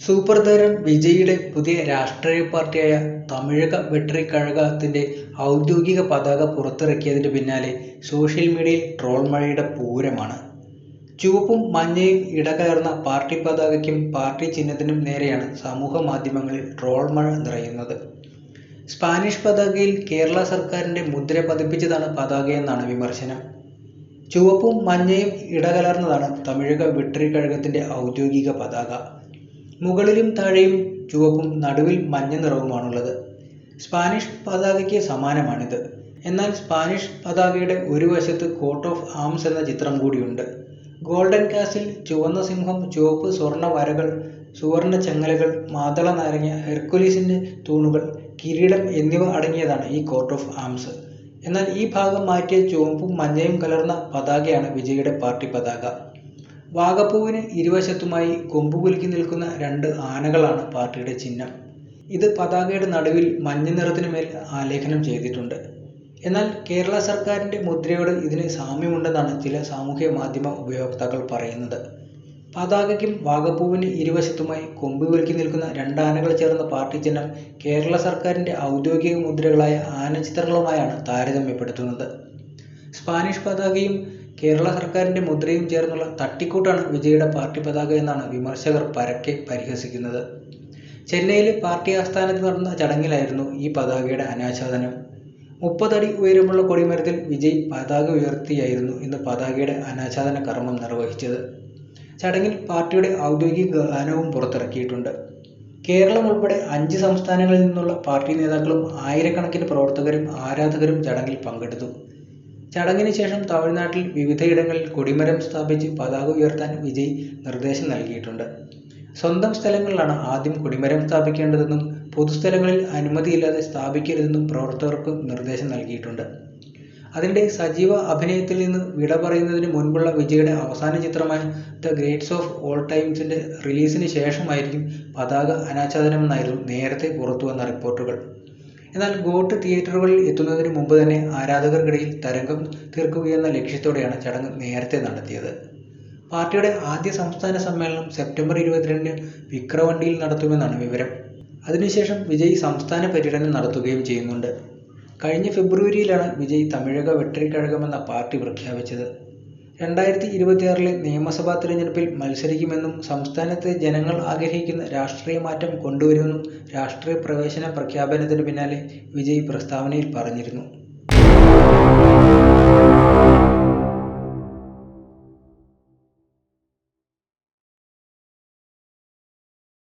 Super താരം വിജയിയുടെ പുതിയ രാഷ്ട്രീയ പാർട്ടിയായ തമിഴക വെട്രി കഴകത്തിന്റെ ഔദ്യോഗിക പതാക പുറത്തിറക്കിയതിന് പിന്നാലെ സോഷ്യൽ മീഡിയയിൽ ട്രോൾ മഴയുടെ പൂരമാണ്. ചുവപ്പും മഞ്ഞയും ഇടകലർന്ന പാർട്ടി പതാകയ്ക്കും പാർട്ടി ചിഹ്നത്തിനും നേരെയാണ് സമൂഹ മാധ്യമങ്ങളിൽ ട്രോൾ മഴ നിറയുന്നത്. സ്പാനിഷ് പതാകയിൽ കേരള സർക്കാരിന്റെ മുദ്ര പതിപ്പിച്ചതാണ് പതാകയെന്നാണ് വിമർശനം. ചുവപ്പും മഞ്ഞയും ഇടകലർന്നതാണ് തമിഴക വെട്രി കഴകത്തിന്റെ ഔദ്യോഗിക പതാക. മുകളിലും താഴെയും ചുവപ്പും നടുവിൽ മഞ്ഞ നിറവുമാണുള്ളത്. സ്പാനിഷ് പതാകയ്ക്ക് സമാനമാണിത്. എന്നാൽ സ്പാനിഷ് പതാകയുടെ ഒരു വശത്ത് കോട്ട് ഓഫ് ആംസ് എന്ന ചിത്രം കൂടിയുണ്ട്. ഗോൾഡൻ കാസിൽ, ചുവന്ന സിംഹം, ചുവപ്പ് സ്വർണ വരകൾ, സുവർണ ചങ്ങലകൾ, മാതള നാരങ്ങ, ഹെർക്കുലീസിന്റെ തൂണുകൾ, കിരീടം എന്നിവ അടങ്ങിയതാണ് ഈ കോട്ട് ഓഫ് ആംസ്. എന്നാൽ ഈ ഭാഗം മാറ്റിയ ചുവപ്പും മഞ്ഞയും കലർന്ന പതാകയാണ് വിജയിയുടെ പാർട്ടി പതാക. വാകപ്പൂവിന് ഇരുവശത്തുമായി കൊമ്പുകുലുക്കി നിൽക്കുന്ന രണ്ട് ആനകളാണ് പാർട്ടിയുടെ ചിഹ്നം. ഇത് പതാകയുടെ നടുവിൽ മഞ്ഞ നിറത്തിനുമേൽ ആലേഖനം ചെയ്തിട്ടുണ്ട്. എന്നാൽ കേരള സർക്കാരിന്റെ മുദ്രയോട് ഇതിന് സാമ്യമുണ്ടെന്നാണ് ചില സാമൂഹ്യ മാധ്യമ ഉപയോക്താക്കൾ പറയുന്നത്. പതാകയ്ക്കും വാഗപ്പൂവിന് ഇരുവശത്തുമായി കൊമ്പ് കുലുക്കി നിൽക്കുന്ന രണ്ടാനകൾ ചേർന്ന പാർട്ടി ചിഹ്നം കേരള സർക്കാരിന്റെ ഔദ്യോഗിക മുദ്രകളായ ആനച്ചിത്രങ്ങളുമായാണ് താരതമ്യപ്പെടുത്തുന്നത്. സ്പാനിഷ് പതാകയും കേരള സർക്കാരിന്റെ മുദ്രയും ചേർന്നുള്ള തട്ടിക്കൂട്ടാണ് വിജയുടെ പാർട്ടി പതാക എന്നാണ് വിമർശകർ പരക്കെ പരിഹസിക്കുന്നത്. ചെന്നൈയിലെ പാർട്ടി ആസ്ഥാനത്ത് നടന്ന ചടങ്ങിലായിരുന്നു ഈ പതാകയുടെ അനാച്ഛാദനം. മുപ്പതടി ഉയരമുള്ള കൊടിമരത്തിൽ വിജയ് പതാക ഉയർത്തിയായിരുന്നു ഇന്ന് പതാകയുടെ അനാച്ഛാദന കർമ്മം നിർവഹിച്ചത്. ചടങ്ങിൽ പാർട്ടിയുടെ ഔദ്യോഗിക ഗാനവും പുറത്തിറക്കിയിട്ടുണ്ട്. കേരളം ഉൾപ്പെടെ അഞ്ച് സംസ്ഥാനങ്ങളിൽ നിന്നുള്ള പാർട്ടി നേതാക്കളും ആയിരക്കണക്കിന് പ്രവർത്തകരും ആരാധകരും ചടങ്ങിൽ പങ്കെടുത്തു. ചടങ്ങിന് ശേഷം തമിഴ്നാട്ടിൽ വിവിധയിടങ്ങളിൽ കൊടിമരം സ്ഥാപിച്ച് പതാക ഉയർത്താൻ വിജയ് നിർദ്ദേശം നൽകിയിട്ടുണ്ട്. സ്വന്തം സ്ഥലങ്ങളിലാണ് ആദ്യം കൊടിമരം സ്ഥാപിക്കേണ്ടതെന്നും പൊതുസ്ഥലങ്ങളിൽ അനുമതിയില്ലാതെ സ്ഥാപിക്കരുതെന്നും പ്രവർത്തകർക്ക് നിർദ്ദേശം നൽകിയിട്ടുണ്ട്. അതിനിടെ സജീവ അഭിനയത്തിൽ നിന്ന് വിട പറയുന്നതിന് മുൻപുള്ള വിജയുടെ അവസാന ചിത്രമായ ദ ഗ്രേറ്റ്സ് ഓഫ് ഓൾ ടൈംസിന്റെ റിലീസിന് ശേഷമായിരിക്കും പതാക അനാച്ഛാദനമെന്നായിരുന്നു നേരത്തെ പുറത്തുവന്ന റിപ്പോർട്ടുകൾ. എന്നാൽ ഗോട്ട് തിയേറ്ററുകളിൽ എത്തുന്നതിന് മുമ്പ് തന്നെ ആരാധകർക്കിടയിൽ തരംഗം തീർക്കുകയെന്ന ലക്ഷ്യത്തോടെയാണ് ചടങ്ങ് നേരത്തെ നടത്തിയത്. പാർട്ടിയുടെ ആദ്യ സംസ്ഥാന സമ്മേളനം സെപ്റ്റംബർ ഇരുപത്തിരണ്ടിന് വിക്രവണ്ടിയിൽ നടത്തുമെന്നാണ് വിവരം. അതിനുശേഷം വിജയ് സംസ്ഥാന പര്യടനം നടത്തുകയും ചെയ്യുന്നുണ്ട്. കഴിഞ്ഞ ഫെബ്രുവരിയിലാണ് വിജയ് തമിഴക വെട്ടരിക്കഴകമെന്ന പാർട്ടി പ്രഖ്യാപിച്ചത്. രണ്ടായിരത്തി ഇരുപത്തിയാറിലെ നിയമസഭാ തിരഞ്ഞെടുപ്പിൽ മത്സരിക്കുമെന്നും സംസ്ഥാനത്തെ ജനങ്ങൾ ആഗ്രഹിക്കുന്ന രാഷ്ട്രീയ മാറ്റം കൊണ്ടുവരുമെന്നും രാഷ്ട്രീയ പ്രവേശന പ്രഖ്യാപനത്തിന് പിന്നാലെ വിജയ് പ്രസ്താവനയിൽ പറഞ്ഞിരുന്നു.